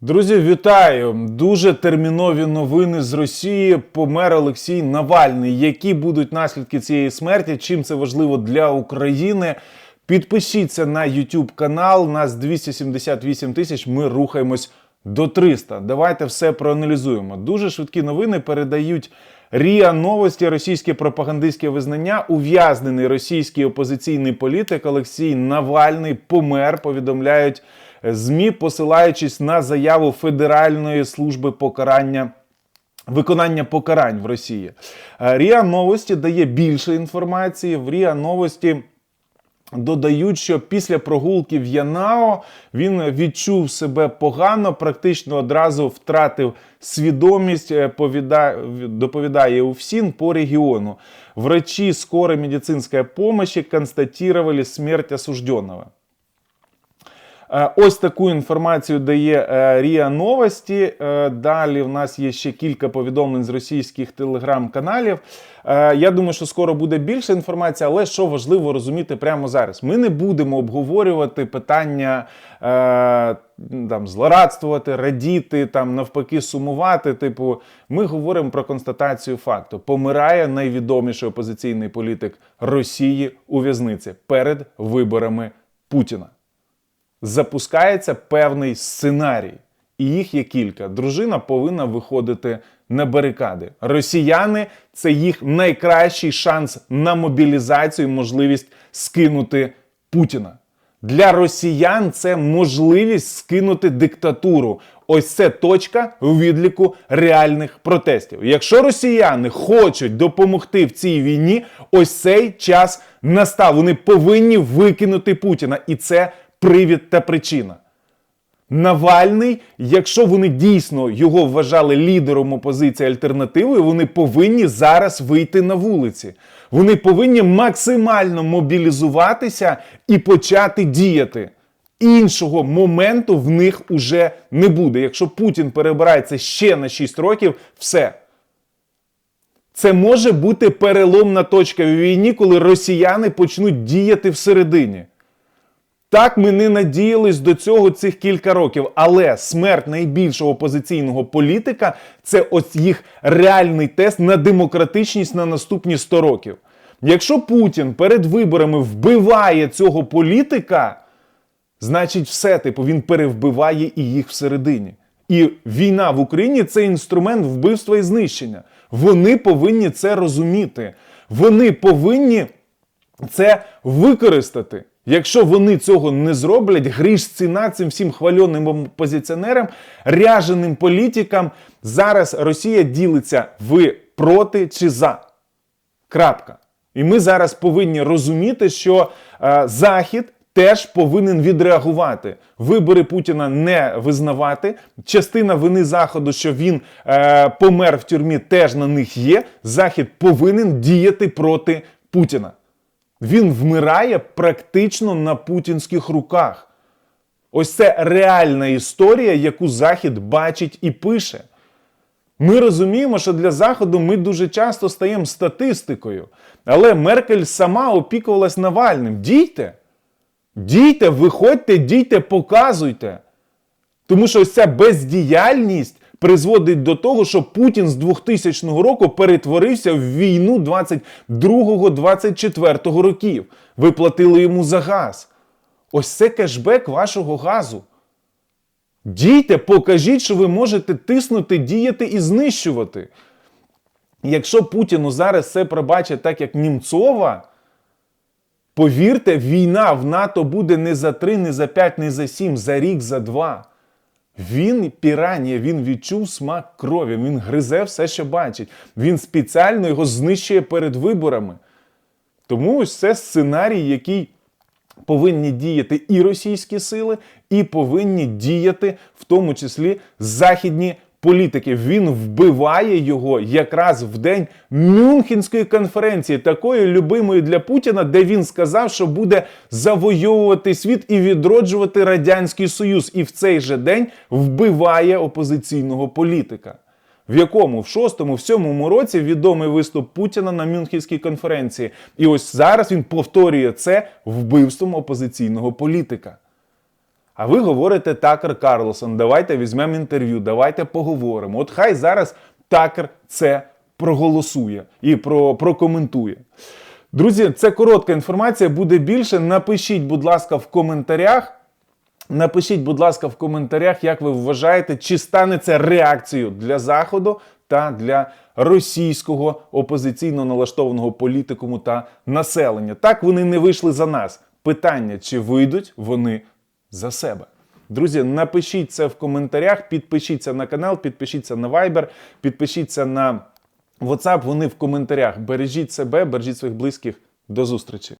Друзі, вітаю! Дуже термінові новини з Росії. Помер Олексій Навальний. Які будуть наслідки цієї смерті? Чим це важливо для України? Підпишіться на YouTube канал. Нас 278 тисяч. Ми рухаємось до 300. Давайте все проаналізуємо. Дуже швидкі новини передають Ріа Новості, російське пропагандистське визнання. Ув'язнений російський опозиційний політик Олексій Навальний помер. Повідомляють ЗМІ, посилаючись на заяву Федеральної служби покарання. Виконання покарань в Росії. Е, Ріа Новості дає більше інформації. В Ріа Новості додають, що після прогулки в Янао він відчув себе погано, практично одразу втратив свідомість. е, повіда- Доповідає УФСІН по регіону. Врачі скорой медицинской помощи констатировали смерть осужденного. Е, Ось таку інформацію дає е, Ріа Новості. Е, Далі в нас є ще кілька повідомлень з російських телеграм-каналів. Я думаю, що скоро буде більше інформації, але що важливо розуміти прямо зараз. Ми не будемо обговорювати питання там, злорадствувати, радіти, там, навпаки, сумувати. Типу, ми говоримо про констатацію факту. Помирає найвідоміший опозиційний політик Росії у в'язниці перед виборами Путіна запускається певний сценарій, і їх є кілька. Дружина повинна виходити на барикади. Росіяни це їх найкращий шанс на мобілізацію, можливість скинути Путіна. Для росіян це можливість скинути диктатуру. Ось це точка у відліку реальних протестів. Якщо росіяни хочуть допомогти в цій війні, ось цей час настав. Вони повинні викинути Путіна, і це привід та причина. Навальний, якщо вони дійсно його вважали лідером опозиції альтернативою, вони повинні зараз вийти на вулиці. Вони повинні максимально мобілізуватися і почати діяти. Іншого моменту в них уже не буде. Якщо Путін перебирається ще на 6 років, все. Це може бути переломна точка в війні, коли росіяни почнуть діяти всередині. Так ми не надіялись до цього цих кілька років, але смерть найбільшого опозиційного політика це ось їх реальний тест на демократичність на наступні 100 років. Якщо Путін перед виборами вбиває цього політика, значить все, типу, він перевбиває і їх всередині. І війна в Україні це інструмент вбивства і знищення. Вони повинні це розуміти. Вони повинні це використати. Якщо вони цього не зроблять, гріш ціна цим всім хвальоним опозиціонерам, ряженим політикам. Зараз Росія ділиться в проти чи за. Крапка. І ми зараз повинні розуміти, що е, Захід теж повинен відреагувати. Вибори Путіна не визнавати. Частина вини Заходу, що він е, помер в тюрмі, теж на них є. Захід повинен діяти проти Путіна. Він вмирає практично на путінських руках. Ось це реальна історія, яку Захід бачить і пише. Ми розуміємо, що для Заходу ми дуже часто стаємо статистикою. Але Меркель сама опікувалась Навальним. Дійте! Дійте, виходьте, дійте, показуйте. Тому що ось ця бездіяльність призводить до того, що Путін з 2000 року перетворився в війну 22-24 років. Ви платили йому за газ. Ось це кешбек вашого газу. Дійте, покажіть, що ви можете тиснути, діяти і знищувати. Якщо Путіну зараз це пробачить так, як Німцова, повірте, війна в НАТО буде не за 3, не за 5, не за 7, за рік, за два. Він піранія, він відчув смак крові, він гризе все, що бачить. Він спеціально його знищує перед виборами. Тому ось це сценарій, який повинні діяти і російські сили, і повинні діяти в тому числі західні політики. Він вбиває його якраз в день Мюнхенської конференції, такої любимої для Путіна, де він сказав, що буде завойовувати світ і відроджувати Радянський Союз. І в цей же день вбиває опозиційного політика. В якому в шостому, в сьомому році відомий виступ Путіна на Мюнхенській конференції. І ось зараз він повторює це вбивством опозиційного політика. А ви говорите Такер Карлосон, давайте візьмемо інтерв'ю, давайте поговоримо. От хай зараз Такер це проголосує і про, прокоментує. Друзі, це коротка інформація, буде більше. Напишіть, будь ласка, в коментарях. Напишіть, будь ласка, в коментарях, як ви вважаєте, чи стане це реакцією для Заходу та для російського опозиційно налаштованого політикуму та населення. Так вони не вийшли за нас. Питання, чи вийдуть вони за себе. Друзі, напишіть це в коментарях, підпишіться на канал, підпишіться на Viber, підпишіться на WhatsApp. Вони в коментарях. Бережіть себе, бережіть своїх близьких. До зустрічі!